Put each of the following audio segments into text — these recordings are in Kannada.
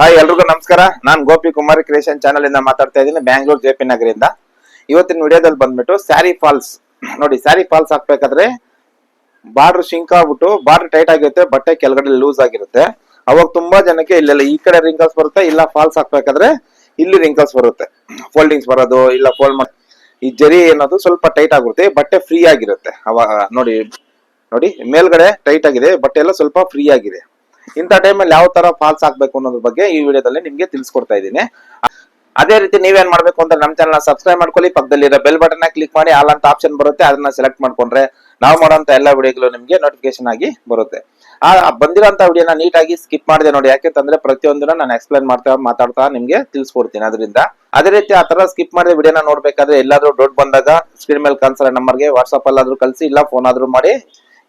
ಹಾಯ್, ಎಲ್ರಿಗೂ ನಮಸ್ಕಾರ. ನಾನು ಗೋಪಿ ಕುಮಾರ್ ಕ್ರಿಯೇಷನ್ ಚಾನಲ್ ಇಂದ ಮಾತಾಡ್ತಾ ಇದ್ದೀನಿ, ಬ್ಯಾಂಗ್ಳೂರ್ ಜೆ ಪಿ ನಗರಿಂದ. ಇವತ್ತಿನ ವಿಡಿಯೋದಲ್ಲಿ ಬಂದ್ಬಿಟ್ಟು ಸ್ಯಾರಿ ಫಾಲ್ಸ್. ನೋಡಿ, ಸ್ಯಾರಿ ಫಾಲ್ಸ್ ಹಾಕ್ಬೇಕಾದ್ರೆ ಬಾರ್ಡ್ರ್ ಶಿಂಕ್ ಆಗ್ಬಿಟ್ಟು, ಬಾರ್ಡ್ರ್ ಟೈಟ್ ಆಗಿರುತ್ತೆ, ಬಟ್ಟೆ ಕೆಳಗಡೆ ಲೂಸ್ ಆಗಿರುತ್ತೆ. ಅವಾಗ ತುಂಬಾ ಜನಕ್ಕೆ ಇಲ್ಲೆಲ್ಲ ಈ ಕಡೆ ರಿಂಕಲ್ಸ್ ಬರುತ್ತೆ, ಇಲ್ಲ ಫಾಲ್ಸ್ ಹಾಕ್ಬೇಕಾದ್ರೆ ಇಲ್ಲಿ ರಿಂಕಲ್ಸ್ ಬರುತ್ತೆ. ಫೋಲ್ಡಿಂಗ್ಸ್ ಬರೋದು, ಇಲ್ಲ ಫೋಲ್ಡ್ ಮಾಡಿ ಈ ಜರಿ ಅನ್ನೋದು ಸ್ವಲ್ಪ ಟೈಟ್ ಆಗಿರುತ್ತೆ, ಬಟ್ಟೆ ಫ್ರೀ ಆಗಿರುತ್ತೆ. ಅವಾಗ, ನೋಡಿ ನೋಡಿ, ಮೇಲ್ಗಡೆ ಟೈಟ್ ಆಗಿದೆ, ಬಟ್ಟೆ ಎಲ್ಲ ಸ್ವಲ್ಪ ಫ್ರೀ ಆಗಿದೆ. ಇಂಥ ಟೈಮಲ್ಲಿ ಯಾವ ತರ ಫಾಲ್ಸ್ ಹಾಕ್ಬೇಕು ಅನ್ನೋದ್ರ ಬಗ್ಗೆ ಈ ವಿಡಿಯೋದಲ್ಲಿ ನಿಮ್ಗೆ ತಿಳಿಸ್ಕೊಡ್ತಾ ಇದ್ದೀನಿ. ಅದೇ ರೀತಿ ನೀವೇನ್ ಮಾಡ್ಬೇಕು ಅಂದ್ರೆ ನಮ್ಮ ಚಾನಲ್ ಸಬ್ಸ್ಕ್ರೈಬ್ ಮಾಡ್ಕೊಳ್ಳಿ, ಪಕ್ಕದಲ್ಲಿರೋ ಬೆಲ್ ಬಟನ್ ಕ್ಲಿಕ್ ಮಾಡಿ ಆಲ್ ಅಂತ ಆಪ್ಷನ್ ಬರುತ್ತೆ, ಅದನ್ನ ಸೆಲೆಕ್ಟ್ ಮಾಡ್ಕೊಂಡ್ರೆ ನಾವು ಮಾಡುವಂತ ಎಲ್ಲ ವಿಡಿಯೋಗಳು ನಿಮ್ಗೆ ನೋಟಿಫಿಕೇಶನ್ ಆಗಿ ಬರುತ್ತೆ. ಆ ಬಂದಿರೋಂಥ ವಿಡಿಯೋನ ನೀಟಾಗಿ ಸ್ಕಿಪ್ ಮಾಡಿದೆ ನೋಡಿ, ಯಾಕೆಂತಂದ್ರೆ ಪ್ರತಿಯೊಂದನ್ನ ನಾನು ಎಕ್ಸ್ಪ್ಲೈನ್ ಮಾಡ್ತಾ, ಮಾತಾಡ್ತಾ ನಿಮ್ಗೆ ತಿಳಿಸ್ಕೊಡ್ತೀನಿ. ಅದರಿಂದ ಅದೇ ರೀತಿ ಆ ತರ ಸ್ಕಿಪ್ ಮಾಡಿದ ವಿಡಿಯೋನ ನೋಡ್ಬೇಕಾದ್ರೆ ಎಲ್ಲಾದ್ರೂ ಡೌಟ್ ಬಂದಾಗ ಸ್ಕ್ರೀನ್ ಮೇಲೆ ಕಾಣಿಸೋ ನಂಬರ್ಗೆ ವಾಟ್ಸಪ್ ಅಲ್ಲಾದ್ರೂ ಕಳಿಸಿ, ಇಲ್ಲ ಫೋನ್ ಆದ್ರೂ ಮಾಡಿ,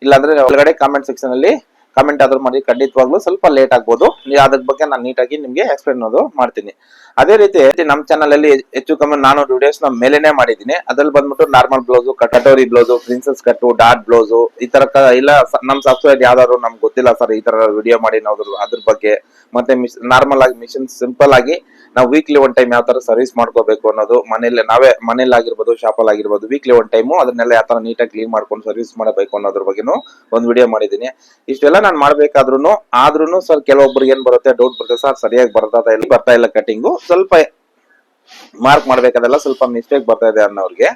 ಇಲ್ಲಾಂದ್ರೆ ಒಳಗಡೆ ಕಾಮೆಂಟ್ ಸೆಕ್ಷನ್ ಅಲ್ಲಿ ಕಮೆಂಟ್ ಆದ್ರೂ ಮಾಡಿ, ಖಂಡಿತವಾಗ್ಲೂ ಸ್ವಲ್ಪ ಲೇಟ್ ಆಗ್ಬೋದು. ಅದ್ರ ಬಗ್ಗೆ ನಾನು ನೀಟಾಗಿ ನಿಮ್ಗೆ ಎಕ್ಸ್ಪ್ಲೈನ್ ಅನ್ನೋದು ಮಾಡ್ತೀನಿ. ಅದೇ ರೀತಿ ನಮ್ಮ ಚಾನಲ್ ಅಲ್ಲಿ ಹೆಚ್ಚು ಕಮ್ಮಿ ನಾನು ವಿಡಿಯೋಸ್ನ ಮೇಲೆನೆ ಮಾಡಿದ್ದೀನಿ. ಅದ್ರಲ್ಲಿ ಬಂದ್ಬಿಟ್ಟು normal blouse katori blouse princess cut dot blouse ಈ ತರ ಇಲ್ಲ ನಮ್ ಸಾಫ್ಟ್ವೇರ್ ಯಾವ್ದಾದ್ರು ನಮ್ಗೆ ಗೊತ್ತಿಲ್ಲ ಸರ್ ಈ ತರ ವಿಡಿಯೋ ಮಾಡಿ ನಾವು ಅದ್ರ ಬಗ್ಗೆ. ಮತ್ತೆ ನಾರ್ಮಲ್ ಆಗಿ ಮಿಷನ್ ಸಿಂಪಲ್ ಆಗಿ ನಾವು ವೀಕ್ಲಿ ಒನ್ ಟೈಮ್ ಯಾವ ತರ ಸರ್ವಿಸ್ ಮಾಡ್ಕೋಬೇಕು ಅನ್ನೋದು ಮನೇಲಿ ನಾವೇ ಮನೇಲಿ ಆಗಿರ್ಬೋದು ಶಾಪಲ್ಲಿ ಆಗಿರ್ಬೋದು ವೀಕ್ಲಿ ಒನ್ ಟೈಮು ಅದನ್ನೆಲ್ಲ ಯಾವ ತರ ನೀಟಾಗಿ ಕ್ಲೀನ್ ಮಾಡ್ಕೊಂಡು ಸರ್ವಿಸ್ ಮಾಡಬೇಕು ಅನ್ನೋದ್ರ ಬಗ್ಗೆನೂ ಒಂದು ವಿಡಿಯೋ ಮಾಡಿದ್ದೀನಿ. ಇಷ್ಟೆಲ್ಲ ನಾನು ಮಾಡ್ಬೇಕಾದ್ರೂ ಆದ್ರೂ ಸರ್ ಕೆಲವೊಬ್ರಿಗೆ ಏನ್ ಬರುತ್ತೆ ಡೌಟ್ ಬರುತ್ತೆ. ಸರ್ ಸರಿಯಾಗಿ ಬರ್ತಾ ಇಲ್ಲ ಬರ್ತಾ ಇಲ್ಲ ಕಟಿಂಗು ಸ್ವಲ್ಪ ಮಾರ್ಕ್ ಮಾಡ್ಬೇಕಾದೆಲ್ಲ ಸ್ವಲ್ಪ ಮಿಸ್ಟೇಕ್ ಬರ್ತಾ ಇದೆ ಅನ್ನೋರಿಗೆ.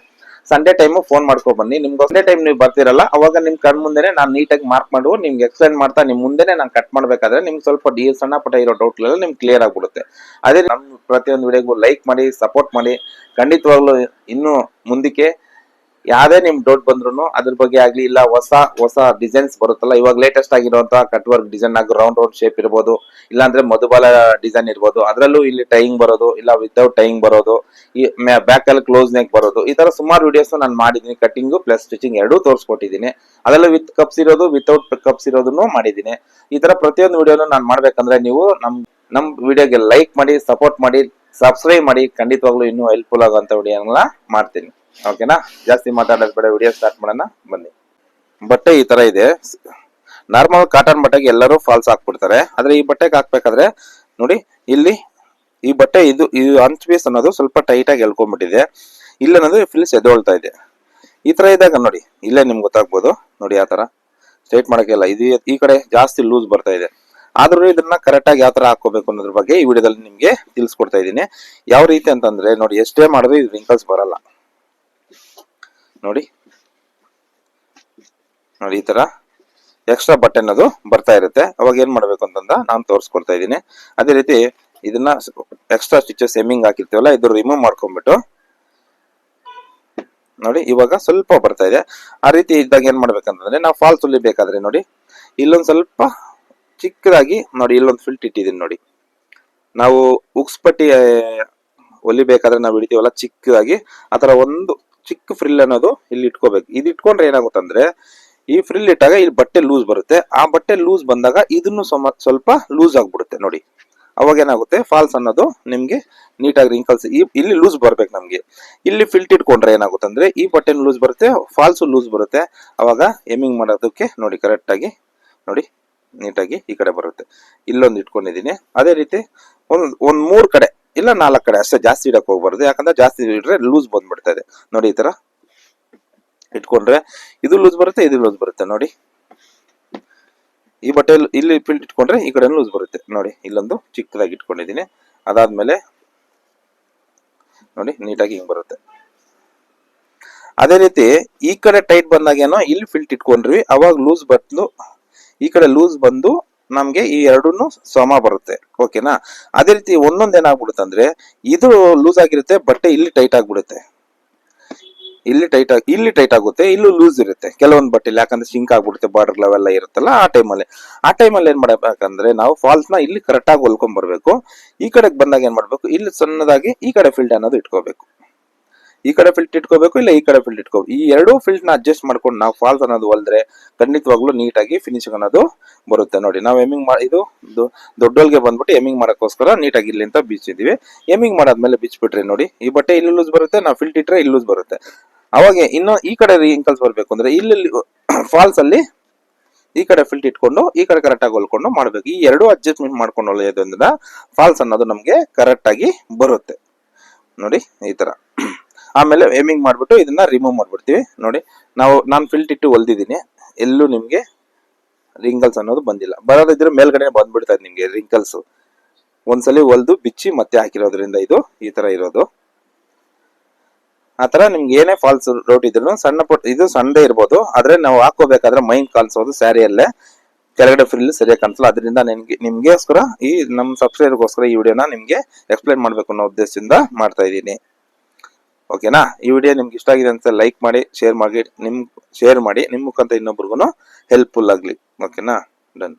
ಸಂಡೇ ಟೈಮು ಫೋನ್ ಮಾಡ್ಕೊ ಬನ್ನಿ. ನಿಮ್ಗೆ ಸಂಡೇ ಟೈಮ್ ನೀವು ಬರ್ತಿರಲ್ಲ, ಅವಾಗ ನಿಮ್ ಕಣ್ ಮುಂದೆನೆ ನಾನು ನೀಟಾಗಿ ಮಾರ್ಕ್ ಮಾಡುವ, ನಿಮ್ಗೆ ಎಕ್ಸ್ಪ್ಲೈನ್ ಮಾಡ್ತಾ, ನಿಮ್ ಮುಂದೆನೆ ನಾನು ಕಟ್ ಮಾಡ್ಬೇಕಾದ್ರೆ ನಿಮ್ಗೆ ಸ್ವಲ್ಪ ಡಿ ಸಣ್ಣ ಪುಟ್ಟ ಇರೋ ಡೌಟ್ಗಳೆಲ್ಲ ನಿಮ್ಗೆ ಕ್ಲಿಯರ್ ಆಗ್ಬಿಡುತ್ತೆ. ಅದೇ ನಮ್ಮ ಪ್ರತಿಯೊಂದು ವಿಡಿಯೋಗೂ ಲೈಕ್ ಮಾಡಿ ಸಪೋರ್ಟ್ ಮಾಡಿ. ಖಂಡಿತವಾಗ್ಲೂ ಇನ್ನು ಮುಂದಕ್ಕೆ ಯಾವ್ದೇ ನಿಮ್ ಡೌಟ್ ಬಂದ್ರು ಅದ್ರ ಬಗ್ಗೆ ಆಗ್ಲಿ ಇಲ್ಲ, ಹೊಸ ಹೊಸ ಡಿಸೈನ್ಸ್ ಬರುತ್ತಲ್ಲ, ಇವಾಗ ಲೇಟೆಸ್ಟ್ ಆಗಿರುವಂತಹ ಕಟ್ ವರ್ಕ್ ಡಿಸೈನ್ ಆಗಿ ರೌಂಡ್ ರೌಂಡ್ ಶೇಪ್ ಇರ್ಬೋದು, ಇಲ್ಲಾಂದ್ರೆ ಮಧುಬಾಲ ಡಿಸೈನ್ ಇರ್ಬೋದು, ಅದರಲ್ಲೂ ಇಲ್ಲಿ ಟೈಯಿಂಗ್ ಬರೋದು, ಇಲ್ಲ ವಿತೌಟ್ ಟೈಯಿಂಗ್ ಬರೋದು, ಈ ಬ್ಯಾಕ್ ಅಲ್ಲಿ ಕ್ಲೋಸ್ ನೆಕ್ ಬರೋದು, ಈ ತರ ಸುಮಾರು ವಿಡಿಯೋಸ್ ನಾನು ಮಾಡಿದ್ದೀನಿ ಕಟಿಂಗು ಪ್ಲಸ್ ಸ್ಟಿಚಿಂಗ್ ಎರಡೂ ತೋರಿಸ್ಕೊಟ್ಟಿದ್ದೀನಿ. ಅದರಲ್ಲೂ ವಿತ್ ಕಪ್ಸ್ ಇರೋದು ವಿತೌಟ್ ಕಪ್ಸ್ ಇರೋದನ್ನು ಮಾಡಿದ್ದೀನಿ. ಈ ತರ ಪ್ರತಿಯೊಂದು ವಿಡಿಯೋನು ನಾನು ಮಾಡ್ಬೇಕಂದ್ರೆ ನೀವು ನಮ್ ನಮ್ ವಿಡಿಯೋಗೆ ಲೈಕ್ ಮಾಡಿ ಸಪೋರ್ಟ್ ಮಾಡಿ ಸಬ್ಸ್ಕ್ರೈಬ್ ಮಾಡಿ, ಖಂಡಿತವಾಗ್ಲೂ ಇನ್ನೂ ಹೆಲ್ಪ್ಫುಲ್ ಆಗುವಂತ ವಿಡಿಯೋನ ಮಾಡ್ತೀನಿ. ಓಕೆನಾ? ಜಾಸ್ತಿ ಮಾತಾಡೋದು ಬೇಡ ವಿಡಿಯೋ ಸ್ಟಾರ್ಟ್ ಮಾಡೋಣ, ಬನ್ನಿ. ಬಟ್ಟೆ ಈ ತರ ಇದೆ. ನಾರ್ಮಲ್ ಕಾಟನ್ ಬಟ್ಟೆಗೆ ಎಲ್ಲರೂ ಫಾಲ್ಸ್ ಹಾಕ್ಬಿಡ್ತಾರೆ. ಆದ್ರೆ ಈ ಬಟ್ಟೆಗೆ ಹಾಕ್ಬೇಕಾದ್ರೆ, ನೋಡಿ, ಇಲ್ಲಿ ಈ ಬಟ್ಟೆ ಇದು, ಈ ಅಂಚ್ ಪೀಸ್ ಅನ್ನೋದು ಸ್ವಲ್ಪ ಟೈಟ್ ಆಗಿ ಎಳ್ಕೊಂಡ್ಬಿಟ್ಟಿದೆ. ಇಲ್ಲ ಅನ್ನೋದು ಫಿಲ್ಸ್ ಎದೊಳ್ತಾ ಇದೆ. ಈ ತರ ಇದ್ದಾಗ ನೋಡಿ, ಇಲ್ಲೇ ನಿಮ್ಗೆ ಗೊತ್ತಾಗ್ಬೋದು. ನೋಡಿ ಆ ತರ. ಸ್ಟ್ರೈಟ್ ಮಾಡಕ್ಕೆಲ್ಲ ಇದು ಈ ಕಡೆ ಜಾಸ್ತಿ ಲೂಸ್ ಬರ್ತಾ ಇದೆ. ಆದ್ರೂ ಇದನ್ನ ಕರೆಕ್ಟ್ ಆಗಿ ಯಾವ ತರ ಹಾಕೋಬೇಕು ಅನ್ನೋದ್ರ ಬಗ್ಗೆ ಈ ವಿಡಿಯೋದಲ್ಲಿ ನಿಮ್ಗೆ ತಿಳಿಸ್ಕೊಡ್ತಾ ಇದ್ದೀನಿ. ಯಾವ ರೀತಿ ಅಂತಂದ್ರೆ, ನೋಡಿ, ಎಷ್ಟೇ ಮಾಡಿದ್ರು ಇದು ರಿಂಕಲ್ಸ್ ಬರಲ್ಲ. ನೋಡಿ. ನೋಡಿ, ಈ ತರ ಎಕ್ಸ್ಟ್ರಾ ಬಟನ್ ಅದು ಬರ್ತಾ ಇರುತ್ತೆ. ಅವಾಗ ಏನ್ ಮಾಡ್ಬೇಕು ಅಂತಂದ ನಾನು ತೋರಿಸ್ಕೊಡ್ತಾ ಇದ್ದೀನಿ. ಅದೇ ರೀತಿ ಇದನ್ನ ಎಕ್ಸ್ಟ್ರಾ ಸ್ಟಿಚಸ್ ಎಮ್ಮಿಂಗ್ ಹಾಕಿರ್ತೀವಲ್ಲ, ಇದು ರಿಮೂವ್ ಮಾಡ್ಕೊಂಡ್ಬಿಟ್ಟು. ನೋಡಿ, ಇವಾಗ ಸ್ವಲ್ಪ ಬರ್ತಾ ಇದೆ. ಆ ರೀತಿ ಇದ್ದಾಗ ಏನ್ ಮಾಡ್ಬೇಕಂತಂದ್ರೆ, ನಾವು ಫಾಲ್ಸ್ ಹೊಲಿಬೇಕಾದ್ರೆ ನೋಡಿ, ಇಲ್ಲೊಂದು ಸ್ವಲ್ಪ ಚಿಕ್ಕದಾಗಿ ನೋಡಿ, ಇಲ್ಲೊಂದು ಫಿಲ್ಟ್ ಇಟ್ಟಿದ್ದೀನಿ ನೋಡಿ. ನಾವು ಉಕ್ಸ್ಪಟ್ಟಿ ಹೊಲಿಬೇಕಾದ್ರೆ ನಾವು ಹಿಡಿತೀವಲ್ಲ, ಚಿಕ್ಕದಾಗಿ, ಆ ಒಂದು ಚಿಕ್ಕ ಫ್ರಿಲ್ ಅನ್ನೋದು ಇಲ್ಲಿ ಇಟ್ಕೋಬೇಕು. ಇದು ಇಟ್ಕೊಂಡ್ರೆ ಏನಾಗುತ್ತಂದ್ರೆ, ಈ ಫ್ರಿಲ್ ಇಟ್ಟಾಗ ಇಲ್ಲಿ ಬಟ್ಟೆ ಲೂಸ್ ಬರುತ್ತೆ. ಆ ಬಟ್ಟೆ ಲೂಸ್ ಬಂದಾಗ ಇದನ್ನು ಸ್ವಲ್ಪ ಲೂಸ್ ಆಗ್ಬಿಡುತ್ತೆ ನೋಡಿ. ಅವಾಗ ಏನಾಗುತ್ತೆ? ಫಾಲ್ಸ್ ಅನ್ನೋದು ನಿಮ್ಗೆ ನೀಟಾಗಿ ರಿಂಕಲ್ಸ್ ಇಲ್ಲಿ ಲೂಸ್ ಬರ್ಬೇಕು ನಮ್ಗೆ. ಇಲ್ಲಿ ಫಿಲ್ಟ್ ಇಟ್ಕೊಂಡ್ರೆ ಏನಾಗುತ್ತೆ ಅಂದ್ರೆ ಈ ಬಟ್ಟೆ ಲೂಸ್ ಬರುತ್ತೆ ಫಾಲ್ಸ್ ಲೂಸ್ ಬರುತ್ತೆ. ಅವಾಗ ಎಮಿಂಗ್ ಮಾಡೋದಕ್ಕೆ ನೋಡಿ ಕರೆಕ್ಟ್ ಆಗಿ, ನೋಡಿ ನೀಟಾಗಿ ಈ ಕಡೆ ಬರುತ್ತೆ. ಇಲ್ಲೊಂದು ಇಟ್ಕೊಂಡಿದ್ದೀನಿ. ಅದೇ ರೀತಿ ಒಂದ್ ಒಂದ್ ಮೂರ್ ಕಡೆ ಇಲ್ಲ ನಾಲ್ಕು ಕಡೆ ಅಷ್ಟೇ ಜಾಸ್ತಿ ಇಡಕ್ಕೆ ಹೋಗ್ಬಾರ್ದು. ಯಾಕಂದ್ರೆ ಜಾಸ್ತಿ ಇಟ್ರೆ ಲೂಸ್ ಬಂದ್ಬಿಡ್ತಾ ಇದೆ. ನೋಡಿ ಈ ತರ ಇಟ್ಕೊಂಡ್ರೆ ಇದು ಲೂಸ್ ಬರುತ್ತೆ, ಇದು ಲೂಸ್ ಬರುತ್ತೆ. ನೋಡಿ ಈ ಬಟ್ಟೆ ಇಲ್ಲಿ ಫಿಲ್ಟ್ ಇಟ್ಕೊಂಡ್ರೆ ಈ ಕಡೆ ಲೂಸ್ ಬರುತ್ತೆ. ನೋಡಿ ಇಲ್ಲೊಂದು ಚಿಕ್ಕದಾಗಿ ಇಟ್ಕೊಂಡಿದ್ದೀನಿ. ಅದಾದ್ಮೇಲೆ ನೋಡಿ ನೀಟಾಗಿ ಹಿಂಗ್ ಬರುತ್ತೆ. ಅದೇ ರೀತಿ ಈ ಕಡೆ ಟೈಟ್ ಬಂದಾಗೇನೋ ಇಲ್ಲಿ ಫಿಲ್ಟ್ ಇಟ್ಕೊಂಡ್ರಿ. ಅವಾಗ ಲೂಸ್ ಬಂದು ಈ ಕಡೆ ಲೂಸ್ ಬಂದು ನಮ್ಗೆ ಈ ಎರಡೂ ಸಮ ಬರುತ್ತೆ. ಓಕೆನಾ ಅದೇ ರೀತಿ ಒಂದೊಂದ್ ಏನಾಗ್ಬಿಡುತ್ತೆ ಅಂದ್ರೆ, ಇದು ಲೂಸ್ ಆಗಿರುತ್ತೆ, ಬಟ್ಟೆ ಇಲ್ಲಿ ಟೈಟ್ ಆಗ್ಬಿಡುತ್ತೆ. ಇಲ್ಲಿ ಟೈಟ್ ಆಗಿ, ಇಲ್ಲಿ ಟೈಟ್ ಆಗುತ್ತೆ, ಇಲ್ಲೂ ಲೂಸ್ ಇರುತ್ತೆ. ಕೆಲವೊಂದು ಬಟ್ಟೆ ಯಾಕಂದ್ರೆ ಸಿಂಕ್ ಆಗ್ಬಿಡುತ್ತೆ ಬಾರ್ಡರ್ ಲೆವೆಲ್ಲ ಇರುತ್ತಲ್ಲ, ಆ ಟೈಮಲ್ಲಿ ಆ ಟೈಮಲ್ಲಿ ಏನ್ ಮಾಡ್ಬೇಕಂದ್ರೆ, ನಾವು ಫಾಲ್ಸ್ನ ಇಲ್ಲಿ ಕರೆಕ್ಟ್ ಆಗಿ ಹೊಲ್ಕೊಂಡ್ ಬರ್ಬೇಕು. ಈ ಕಡೆಗೆ ಬಂದಾಗ ಏನ್ ಮಾಡ್ಬೇಕು? ಇಲ್ಲಿ ಸಣ್ಣದಾಗಿ ಈ ಕಡೆ ಫೀಲ್ಡ್ ಅನ್ನೋದು ಇಟ್ಕೋಬೇಕು. ಈ ಕಡೆ ಫಿಲ್ಟ್ ಇಟ್ಕೋಬೇಕು ಇಲ್ಲ ಈ ಕಡೆ ಫಿಲ್ಟ್ ಇಟ್ಕೋಬೇಕು ಈ ಎರಡೂ ಫಿಲ್ಟ್ನ ಅಡ್ಜಸ್ಟ್ ಮಾಡ್ಕೊಂಡು ನಾವು ಫಾಲ್ಸ್ ಅನ್ನೋದು ಹೊಲ್ದ್ರೆ ಖಂಡಿತವಾಗ್ಲೂ ನೀಟಾಗಿ ಫಿನಿಶಿಂಗ್ ಅನ್ನೋದು ಬರುತ್ತೆ. ನೋಡಿ, ನಾವು ಎಮಿಂಗ್ ಮಾಡಿ ಇದು ದೊಡ್ಡೊಳಗೆ ಬಂದ್ಬಿಟ್ಟು ಎಮಿಂಗ್ ಮಾಡೋಕ್ಕೋಸ್ಕರ ನೀಟಾಗಿ ಇಲ್ಲಿ ಅಂತ ಬೀಚಿದೀವಿ ಎಮಿಂಗ್ ಮಾಡಾದ್ಮೇಲೆ ಬಿಚ್ಬಿಟ್ರೆ ನೋಡಿ, ಈ ಬಟ್ಟೆ ಇಲ್ಲಿ ಲೂಸ್ ಬರುತ್ತೆ, ನಾವು ಫಿಲ್ಟ್ ಇಟ್ರೆ ಇಲ್ಲಿ ಲೂಸ್ ಬರುತ್ತೆ. ಅವಾಗ ಇನ್ನು ಈ ಕಡೆ ರಿಂಕಲ್ಸ್ ಬರಬೇಕು ಅಂದ್ರೆ ಇಲ್ಲಿ ಫಾಲ್ಸ್ ಅಲ್ಲಿ ಈ ಕಡೆ ಫಿಲ್ಟ್ ಇಟ್ಕೊಂಡು, ಈ ಕಡೆ ಕರೆಕ್ಟಾಗಿ ಹೊಲ್ಕೊಂಡು ಮಾಡಬೇಕು. ಈ ಎರಡು ಅಡ್ಜಸ್ಟ್ಮೆಂಟ್ ಮಾಡ್ಕೊಂಡು ಹೊಲಿಯೋದ್ರಿಂದ ಫಾಲ್ಸ್ ಅನ್ನೋದು ನಮಗೆ ಕರೆಕ್ಟಾಗಿ ಬರುತ್ತೆ. ನೋಡಿ, ಈ ತರ. ಆಮೇಲೆ ಏಮಿಂಗ್ ಮಾಡ್ಬಿಟ್ಟು ಇದನ್ನ ರಿಮೂವ್ ಮಾಡ್ಬಿಡ್ತೀವಿ. ನೋಡಿ, ನಾವು, ನಾನು ಫಿಲ್ಟ್ ಇಟ್ಟು ಹೊಲ್ದಿದ್ದೀನಿ. ಎಲ್ಲೂ ನಿಮಗೆ ರಿಂಗಲ್ಸ್ ಅನ್ನೋದು ಬಂದಿಲ್ಲ. ಬರೋದಿದ್ರೆ ಮೇಲ್ಗಡೆ ಬಂದ್ಬಿಡ್ತಾ ನಿಮ್ಗೆ ರಿಂಕಲ್ಸ್ ಒಂದ್ಸಲಿ ಹೊಲ್ದು ಬಿಚ್ಚಿ ಮತ್ತೆ ಹಾಕಿರೋದ್ರಿಂದ ಇದು ಈ ತರ ಇರೋದು. ಆತರ ನಿಮ್ಗೆ ಏನೇ ಫಾಲ್ಸ್ ರೋಟ್ ಇದ್ರು ಸಣ್ಣ ಪುಟ್ಟ, ಇದು ಸಣ್ಣದೇ ಇರ್ಬೋದು. ಆದರೆ ನಾವು ಹಾಕೋಬೇಕಾದ್ರೆ ಮೈನ್ ಕಾಣಿಸೋದು ಸ್ಯಾರಿಯಲ್ಲೇ. ಕೆಳಗಡೆ ಫ್ರಿಲ್ ಸರಿಯಾಗಿ ಕಾಣಿಸಲ್ಲ. ಅದರಿಂದ ನಿಮಗೆ ನಿಮಗೋಸ್ಕರ ಈ ನಮ್ಮ ಸಬ್ಸ್ಕ್ರೈಬರ್ಗೋಸ್ಕರ ಈ ವಿಡಿಯೋನ ನಿಮಗೆ ಎಕ್ಸ್ಪ್ಲೈನ್ ಮಾಡಬೇಕು ಅನ್ನೋ ಉದ್ದೇಶದಿಂದ ಮಾಡ್ತಾ ಇದ್ದೀನಿ. ಓಕೆನಾ? ಈ ವಿಡಿಯೋ ನಿಮ್ಗೆ ಇಷ್ಟ ಆಗಿದೆ ಅಂತ ಲೈಕ್ ಮಾಡಿ ಶೇರ್ ಮಾಡಿ, ನಿಮ್ ಶೇರ್ ಮಾಡಿ, ನಿಮ್ ಮುಖಾಂತರ ಇನ್ನೊಬ್ರಿಗೂ ಹೆಲ್ಪ್ಫುಲ್ ಆಗ್ಲಿ. ಓಕೆನಾ? ಡನ್